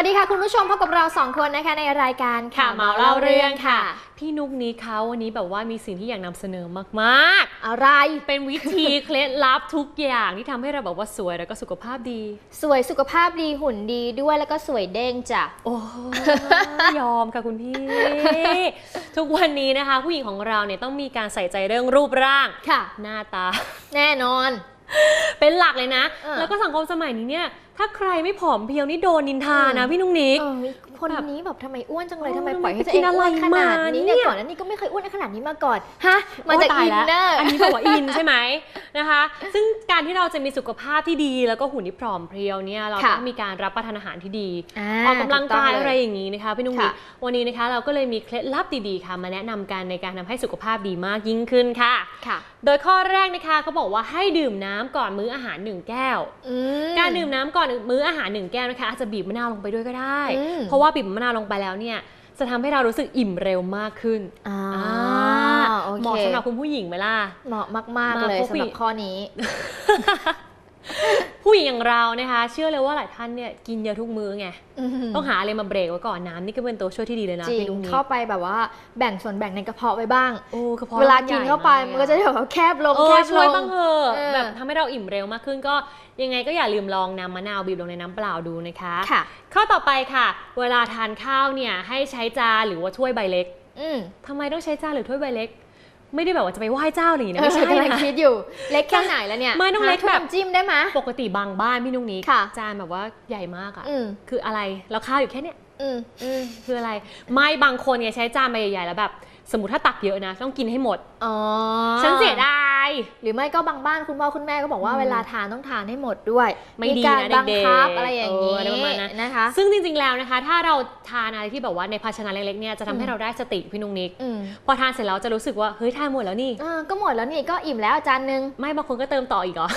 วัสดีค่ะคุณผู้ชมพบกับเราสองคนนะคะในรายการค่ะเมาเล่าเรื่องค่ะค่ะพี่นุกนี้เขาวันนี้แบบว่ามีสิ่งที่อยากนำเสนอมากอะไรๆเป็นวิธีเคล็ดลับทุกอย่างที่ทำให้เราแบบว่าสวยแล้วก็สุขภาพดี สวยสุขภาพดีหุ่นดีด้วยแล้วก็สวยเด้งจ้ะโอ้ยอมค่ะคุณพี่ ทุกวันนี้นะคะ ผู้หญิงของเราเนี่ยต้องมีการใส่ใจเรื่องรูปร่างค่ะ หน้าตา แน่นอน เป็นหลักเลยนะเออแล้วก็สังคมสมัยนี้เนี่ย ถ้าใครไม่ผอมเพรียวนี่โดนนินทานะเออพี่นุ้งนิก เออคนนี้แบบทำไมอ้วนจังเลยเออทำไมปล่อยให้ทำไมตัวเองอ้วนไปกินขอะไรนาดมานี้เนี่เนี่ยยก่อนหนั้านนี่ก็ไม่เคยอ้วนขนาดนี้มาก่อนฮะมาจากโตยอินแล้วเนอร์อันนี้บอกว่าอินใช่ไหมนะคะ ซึ่งการที่เราจะมีสุขภาพที่ดีแล้วก็หุ่นที่พร้อมเพรียวเนี่ยเราค่ะต้องมีการรับประทานอาหารที่ดีอ่าออกกำลังกายถูต้อะไรเลอย่างนี้นะคะพี่นุ่งนิค่ะกวันนี้นะคะเราก็เลยมีเคล็ดลับดีๆค่ะมาแนะนำกันในการทำให้สุขภาพดีมากยิ่งขึ้นค่ะค่ะโดยข้อแรกนะคะเขาบอกว่าให้ดื่มน้ำก่อนมื้ออาหารหนึ่งแก้วอืมการดื่มน้ำก่อนมื้ออาหารหนึ่งแก้วนะคะอาจจะบีบมะนาวลงไปด้วยก็ได้อืมเพราะว่าบีบมะนาวลงไปแล้วเนี่ยจะทำให้เรารู้สึกอิ่มเร็วมากขึ้นอ่าอ่าโอเคเหมาะสำหรับคุณผู้หญิงไหมล่ะ เหมาะมากๆมาเลยพบสำหรับผู้หญิงข้อนี้ ผู้หญิงอย่างเรานะคะ เชื่อเลยว่าหลายท่านเนี่ยกินเยอะทุกมื้อไงมต้องหาอะไรมาเบรกไว้ก่อนน้ำนี่ก็เป็นตัวช่วยที่ดีเลยนะจริงพี่ลุงนี้เข้าไปแบบว่าแบ่งส่วนแบ่งในกระเพาะไว้บ้างโอ้กระเพาะเวลาใหญ่กินเข้าไปมันก็จะแบบว่าแคบลงเอแคอบช่ลวยงบ้างเถอะเออแบบทำให้เราอิ่มเร็วมากขึ้นก็ยังไงก็อย่าลืมลองน้ำมะนาวบีบลงในน้ำเปล่าดูนะคะค่ะข้อต่อไปค่ะ เวลาทานข้าวเนี่ยให้ใช้จานหรือว่าถ้วยใบเล็กอืมทำไมต้องใช้จานหรือถ้วยใบเล็ก ไม่ได้แบบว่าจะไปไหว้เจ้าหรือนะไม่ไม่ใช่ใช่กำลังนะคิดอยู่ เล็กแค่ไหนแล้วเนี่ยไม่ต้องเล็กหาถ้วยแบบน้ำจิ้มได้ไหมปกติบางบ้านพี่นุ้งนี้ค่ะจานแบบว่าใหญ่มากอะอืมคืออะไรแล้วข้าวอยู่แค่เนี้ยอืมอืมคืออะไร ไม่บางคนไงใช้จานใบใหญ่ๆแล้วแบบ สมมติถ้าตักเยอะนะ ต้องกินให้หมดอ๋อฉันเสียดาย หรือไม่ก็บางบ้านคุณพ่อคุณแม่ก็บอกว่าอืมเวลาทานต้องทานให้หมดด้วยไม่ดีการนะบังเด็กๆคับอะไรอย่างเอนี้ออะไรประมาณนั้นนะคะ ซึ่งจริงๆแล้วนะคะ ถ้าเราทานอะไรที่แบบว่าในภาชนะเล็กๆเนี่ยจะทำให้อืมเราได้สติพี่นุ้งนิกอืมพอทานเสร็จแล้วจะรู้สึกว่าเฮ้ยทานหมดแล้วนี่อ่าก็หมดแล้วนี่ก็อิ่มแล้วจานนึงไม่บางคนก็เติมต่ออีกเหรอ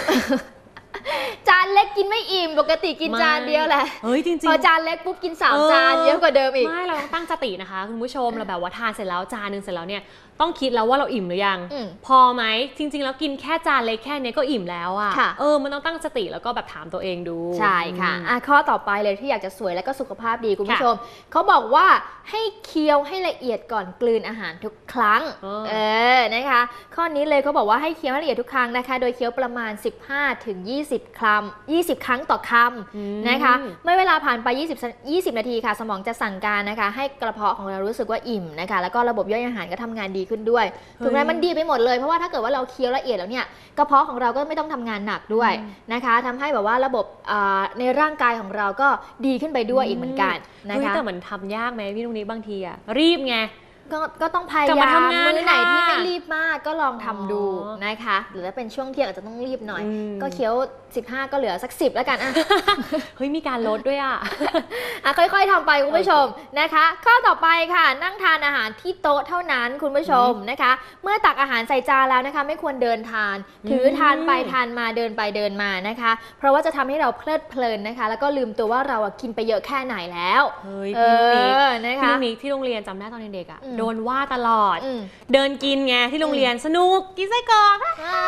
จานเล็กกินไม่อิ่มปกติกินไม่จานเดียวแหละเฮ้ยจริงพอๆจานเล็กปุ๊บกินสามเออจานเยอะกว่าเดิมอีกไม่เราต้องตั้งสตินะคะคุณผู้ชมเราแบบว่าทานเสร็จแล้วจานหนึงเสร็จแล้วเนี่ยต้องคิดแล้วว่าเราอิ่มหรือยังอืมพอไหมจริง ๆ แล้วกินแค่จานเล็กแค่เนี้ยก็อิ่มแล้วอะค่ะเออมันต้องตั้งสติแล้วก็แบบถามตัวเองดูใช่ค่ะอืมอะข้อต่อไปเลยที่อยากจะสวยและก็สุขภาพดีคุณผู้ค่ะชมเขาบอกว่าให้เคี้ยวให้ละเอียดก่อนกลืนอาหารทุกครั้งเออเออนะคะ ข้อนี้เลยเขาบอกว่าให้เคี้ยวให้ละเอียดทุกครั้งนะคะ โดยเคี้ยวประมาณ 15ถึง20 คำ 20 ครั้งต่อคอืมำนะคะเมื่อเวลาผ่านไป 20 20 นาทีค่ะ สมองจะสั่งการนะคะ ให้กระเพาะของเรารู้สึกว่าอิ่มนะคะ แล้วก็ระบบย่อยอาหารก็ทำงานดีขึ้นด้วยถึงแม้มันดีไปหมดเลย เพราะว่าถ้าเกิดว่าเราเคี้ยวละเอียดแล้วเนี่ยกระเพาะของเราก็ไม่ต้องทำงานหนักด้วยอืมนะคะทำให้แบบว่าระบบอ่าในร่างกายของเราก็ดีขึ้นไปด้วยอีกเหมือนกันนะเฮ้ยคะแต่มันทำยากไหมพี่นุ้งนี้บางทีอะรีบไง ก็ก็ต้องพยากลับยามาทำงานมื้อไหนที่ค่ะไม่รีบมากก็ลองทำดูอ๋อนะคะ หรือถ้าเป็นช่วงเที่ยงอาจจะต้องรีบหน่อย อืม ก็เคี้ยว 15 ก็เหลือสัก 10 แล้วกันอะ เฮ้ย มีการลดด้วยอะอะค่อยๆทำไปคุณผู้ชมนะคะ ข้อต่อไปค่ะ นั่งทานอาหารที่โต๊ะเท่านั้นคุณผู้ชมนะคะ เมื่อตักอาหารใส่จานแล้วนะคะ ไม่ควรเดินทาน ถือทานไปทานมาเดินไปเดินมานะคะ เพราะว่าจะทำให้เราเพลิดเพลินนะคะ แล้วก็ลืมตัวว่าเราอะกินไปเยอะแค่ไหนแล้ว เฮ้ยเอพี่นุ้งนิกพี่อนะคะนุ้งนิกที่โรงเรียนจำได้ตอนเด็กๆอะอืม โดนว่าตลอดอืมเดินกินไงที่โรงเรียนสนุกกินไส้กรอกอะอ่า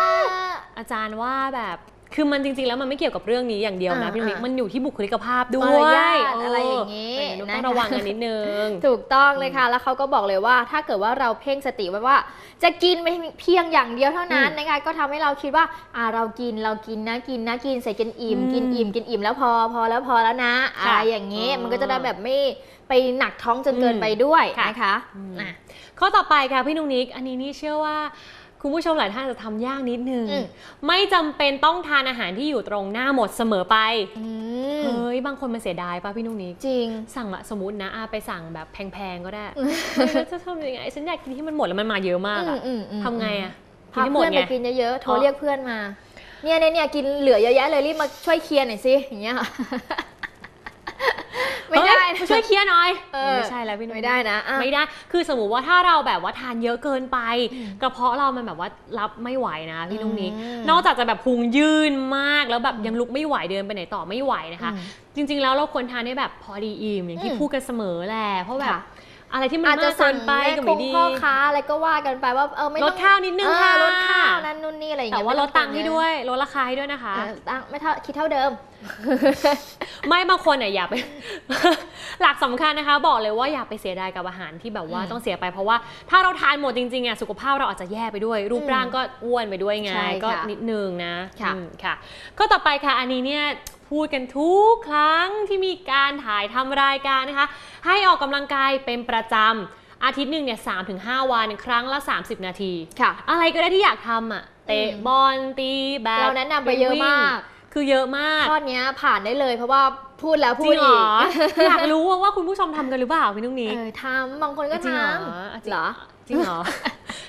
อาจารย์ว่าแบบ คือมันจริงๆแล้วมันไม่เกี่ยวกับเรื่องนี้อย่างเดียวนะอ่าพี่นุ้ยอ่ามันอยู่ที่บุคลิกภาพด้วมารยยาทอะไรอย่างนี้นี้นะคะต้องระวังกันนิดนึง ถูกต้องเลยค่ะ แล้วเขาก็บอกเลยว่า ถ้าเกิดว่าเราเพ่งสติไว้ว่า จะกินเพียงอย่างเดียวเท่านั้นอืมนะคะก็ทำให้เราคิดว่าอ่าเรากินเรากินนะกินนะกินใส่กินอิ่มอืมกินอิ่มกินอิ่มแล้วพอพอแล้วพอแล้วนะอะค่ะไรอย่างนี้อ๋อมันก็จะได้แบบไม่ไปหนักท้องจนเกินอืมไปด้วยค่ะนะคะอืมอะข้อต่อไปค่ะพี่นุ้งนิกอันนี้นี่เชื่อว่า คุณผู้ชมหลายท่านจะทำยากนิดนึง อืม ไม่จำเป็นต้องทานอาหารที่อยู่ตรงหน้าหมดเสมอไป อืมเฮ้ย บางคนมันเสียดายป่ะพี่นุ้งนิกจริง สั่งอะสมมตินะอาไปสั่งแบบแพงๆก็ได้อืมเฮ้ยแล้วจะทำยังไง ฉันอยากกินที่มันหมดแล้วมันมาเยอะมากอะอืมอืมทำไงอะกินพาให้หมดเพื่อนไง ไปกินเยอะๆ โทรอ๋อเรียกเพื่อนมา เนี่ยเนี่ยเนี่ยกินเหลือเยอะแยะเลยรีบมาช่วยเคลียร์หน่อยสิ อย่างเงี้ย ไม่ได้เฮ้ยนะมาช่วยเคลียร์หน่อยเออไม่ใช่แล้วพี่นุ้ยไม่ได้นะอะ ไม่ได้ คือสมมุติว่าถ้าเราแบบว่าทานเยอะเกินไปอืมกระเพาะเรามันแบบว่ารับไม่ไหวนะพี่นุ้งนิกอืมนอกจากจะแบบพุงยื่นมากแล้วแบบยังลุกไม่ไหวเดินไปไหนต่อไม่ไหวนะคะอืมจริง ๆ แล้วเราควรทานให้แบบพอดีอิ่มอย่างที่อืมพูดกันเสมอแหละเพราะแบบค่ะ อะไรที่มันอาจจะมากเกิสั่งนไปแม่ก็คไม่งดีพ่อค้าอะไรก็ว่ากันไปว่าเออไม่ต้องลดข้าวนิดนึงเออค่ะลดข้าวนั่นนู่นนี่อะไรอะไรอย่างแต่เงี้ยว่าลดตังค์ไม่ให้อด้วยลดราคาให้ด้วยนะคะเออตังค์ไม่เท่าคิดเท่าเดิม ไม่บางคนเนี่ยอย่าไป หลักสำคัญนะคะ บอกเลยว่าอย่าไปเสียดายกับอาหารที่แบบว่าอืมต้องเสียไปเพราะว่าถ้าเราทานหมดจริงๆอะสุขภาพเราอาจจะแย่ไปด้วย รูปร่างก็อ้วนไปด้วยไงใช่ค่ะก็นิดนึงนะค่ะอืมค่ะก็ต่อไปค่ะอันนี้เนี่ย พูดกันทุกครั้งที่มีการถ่ายทำรายการนะคะ ให้ออกกำลังกายเป็นประจำอาทิตย์หนึ่งเนี่ยสามถึงห้าวันครั้งละ 30 นาทีค่ะ อะไรก็ได้ที่อยากทำอะเตะอืมบอลตีแบดเราแนะนำไปเยอะมาก คือเยอะมากข้อเนี้ยผ่านได้เลยเพราะว่าพูดแล้วจพูริดงเหรอีอกอยากรู้ว่าว่าคุณผู้ชมทำกันหรือเปล่าพี่นุ้งนี้เออทำบางคนก็จริงทเหรอำเหรอจริงเหรอ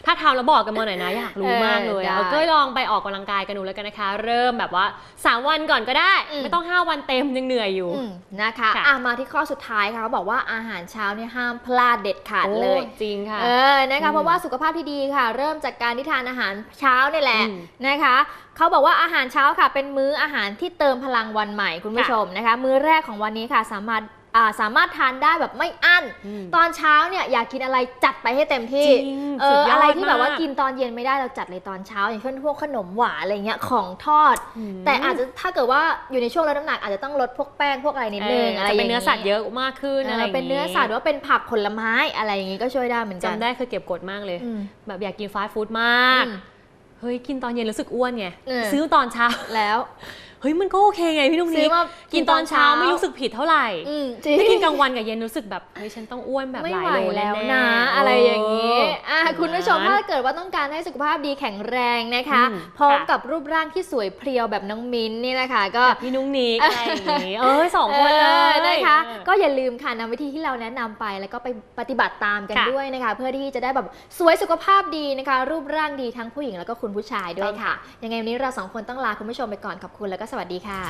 ถ้าทำแล้วบอกกันมาหน่อยนะ อยากรู้มากเลยเอออะได้ก็ลองไปออกกำลังกายกันดูแล้วกันนะคะ เริ่มแบบว่า 3 วันก่อนก็ได้อืมไม่ต้อง 5 วันเต็มยังเหนื่อยอยู่อืมนะคะค่ะอะมาที่ข้อสุดท้ายค่ะเขาบอกว่าอาหารเช้าเนี่ยห้ามพลาดเด็ดขาดโอ้เลยจริงค่ะเออนะคะอืมเพราะว่าสุขภาพที่ดีค่ะ เริ่มจากการที่ทานอาหารเช้าเนี่ยแหละอืมนะคะเขาบอกว่าอาหารเช้าค่ะ เป็นมื้ออาหารที่เติมพลังวันใหม่คุณผู้ค่ะชมนะคะ มื้อแรกของวันนี้ค่ะสามารถอ่า สามารถทานได้แบบไม่อั้นอืมตอนเช้าเนี่ยอยากกินอะไรจัดไปให้เต็มที่จริงเอสุอดยอดอะไรที่แบบว่าากกินตอนเย็นไม่ได้เราจัดเลยตอนเช้า อย่างเช่นพวกขนมหวานอะไรเงี้ยของทอดอืมแต่อาจจะถ้าเกิดว่าอยู่ในช่วงลดน้ำหนักอาจจะต้องลดพวกแป้งพวกอะไรนิดนึงเอออะไรจะอย่างเป็นงี้เนื้อสัตว์เยอะมากขึ้นเอออะไรอย่างงี้เป็นเนื้อสัตว์หรือว่าเป็นผักผลไม้อะไรอย่างงี้ก็ช่วยได้เหมือนกันจำได้เคยเก็บกดมากเลยอืมแบบอยากกินฟาสต์ฟู้ดมากอืมเฮ้ยกินตอนเย็นรู้สึกอ้วนไงเออซื้อตอนเช้าแล้วเฮ้ยมันก็โอเคไงพี่นุ้งซื้นี้อมากินตอนเช้าไม่รู้สึกผิดเท่าไหร่อืมจริงถ้ากินกลางวันกับเย็นรู้สึกแบบเฮ้ยฉันต้องอ้วนแบบไม่หลายไหวโลแล้วแน่นะๆอะไรอย่างนี้นี้อะคุณผู้ชมถ้าเกิดว่าต้องการให้สุขภาพดีแข็งแรงนะคะอืมพร้อมค่ะกับรูปร่างที่สวยเพรียวแบบน้องมิ้นท์นี่นะคะ ก็แบบพี่นุ้งนิกอะไรอย่างนี้เอ้ยสองคนเลเอยอนะคะเออก็อย่าลืมค่ะนำวิธีที่เราแนะนำไปแล้วก็ไปปฏิบัติตามกันค่ะด้วยนะคะ เพื่อที่จะได้แบบสวยสุขภาพดีนะคะ รูปร่างดีทั้งผู้หญิงแล้วก็คุณผู้ชายด้วยค่ะ ยังไงวันนี้เราสองคนต้องลาคุณผู้ชมไปก่อนขอบคุณแล้วก็สวัสดีค่ะ